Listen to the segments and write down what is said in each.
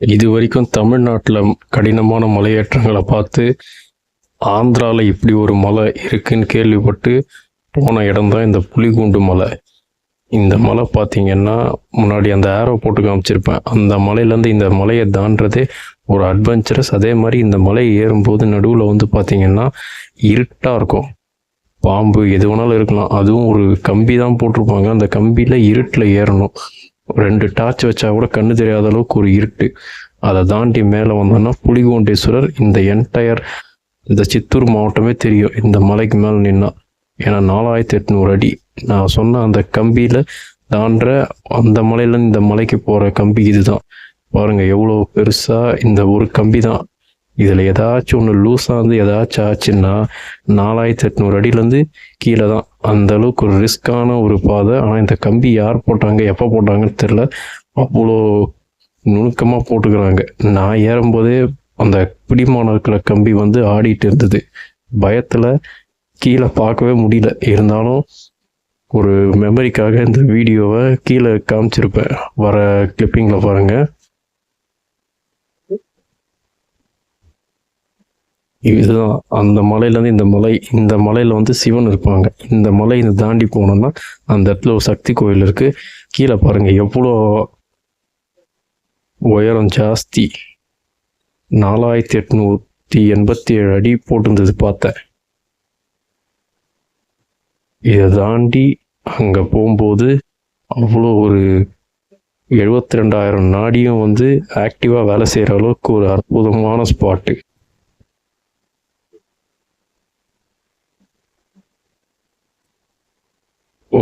இது வரைக்கும் தமிழ்நாட்டில் கடினமான மலையேற்றங்களை பார்த்து ஆந்திராவில் இப்படி ஒரு மலை இருக்குன்னு கேள்விப்பட்டு போன இடம் தான் இந்த புலிகூண்டு மலை. இந்த மலை பார்த்தீங்கன்னா முன்னாடி அந்த ஏரோ போட்டு காமிச்சிருப்பேன். அந்த மலையிலேருந்து இந்த மலையை தாண்டதே ஒரு அட்வென்ச்சரஸ் அதே மாதிரி இந்த மலையை ஏறும்போது நடுவில் வந்து பார்த்தீங்கன்னா இருட்டாக இருக்கும். பாம்பு எது வேணாலும் இருக்கலாம். அதுவும் ஒரு கம்பி தான் போட்டிருப்பாங்க. அந்த கம்பியில் இருட்டில் ஏறணும். ரெண்டு டார்ச் வச்சா கூட கண்ணு தெரியாத அளவுக்கு ஒரு இருட்டு. அதை தாண்டி மேலே வந்தோன்னா புலிகோண்டேஸ்வரர் இந்த என்டையர் இந்த சித்தூர் மாவட்டமே தெரியும். இந்த மலைக்கு மேலே நின்னா. ஏன்னா நாலாயிரத்தி எட்நூறு அடி. நான் சொன்ன அந்த கம்பியில் தாண்டுற அந்த மலையிலேருந்து இந்த மலைக்கு போகிற கம்பி இதுதான். பாருங்க எவ்வளோ பெருசாக இந்த ஒரு கம்பி தான் இதில் ஏதாச்சும் ஒன்று லூஸாக வந்து ஏதாச்சும் ஆச்சுன்னா நாலாயிரத்தி எட்நூறு அடியிலேருந்து கீழே தான். அந்த அளவுக்கு ஒரு ரிஸ்க்கான ஒரு பாதை. ஆனால் இந்த கம்பி யார் போட்டாங்க எப்போ போட்டாங்கன்னு தெரில அவ்வளோ நுணுக்கமாக போட்டுக்கிறாங்க. நான் ஏறும்போதே அந்த பிடிமான இருக்கிற கம்பி வந்து ஆடிட்டு இருந்தது. பயத்தில் கீழே பார்க்கவே முடியல. இருந்தாலும் ஒரு மெமரிக்காக இந்த வீடியோவை கீழே காமிச்சிருப்பேன். வர கிளிப்பிங்கில் பாருங்கள் இதுதான் அந்த மலையிலேருந்து இந்த மலை இந்த மலையில் வந்து சிவன் இருப்பாங்க. இந்த மலை இந்த தாண்டி போனோம்னா அந்த இடத்துல ஒரு சக்தி கோயில் இருக்குது கீழே பாருங்கள் எவ்வளோ உயரம் ஜாஸ்தி. நாலாயிரத்தி எட்நூற்றி எண்பத்தி ஏழு அடி போட்டிருந்தது பார்த்தேன். இதை தாண்டி அங்கே போகும்போது அவ்வளோ ஒரு எழுபத்தி ரெண்டாயிரம் நாடியும் வந்து ஆக்டிவாக வேலை செய்கிற அளவுக்கு ஒரு அற்புதமான ஸ்பாட்டு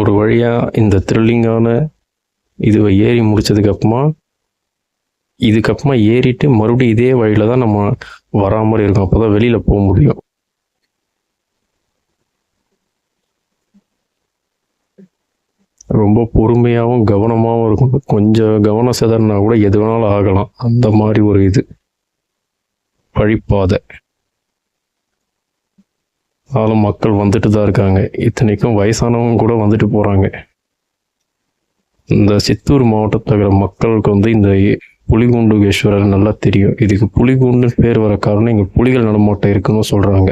ஒரு வழியாக இந்த த்ரில்லிங்கான இதுவை ஏறி முடிச்சதுக்கப்புறமா இதுக்கப்புறமா ஏறிட்டு மறுபடியும் இதே வழியில் தான் நம்ம வரா மாதிரி இருக்கும். அப்போ தான் வெளியில் போக முடியும். ரொம்ப பொறுமையாகவும் கவனமாகவும் இருக்கும் கொஞ்சம் கவனம் சிதறினா கூட எது வேணாலும் ஆகலாம். அந்த மாதிரி ஒரு இது. வழிப்பாதை. ஆளும் மக்கள் வந்துட்டு தான் இருக்காங்க. இத்தனைக்கும் வயசானவங்க கூட வந்துட்டு போகிறாங்க இந்த சித்தூர் மாவட்டத்தில் இருக்கிற மக்களுக்கு வந்து இந்த புலிகுண்டுகேஸ்வரர் நல்லா தெரியும். இதுக்கு புலிகுண்டுன்னு பேர் வர காரணம் இங்கே புலிகள் நடமாட்டம் இருக்குன்னு சொல்கிறாங்க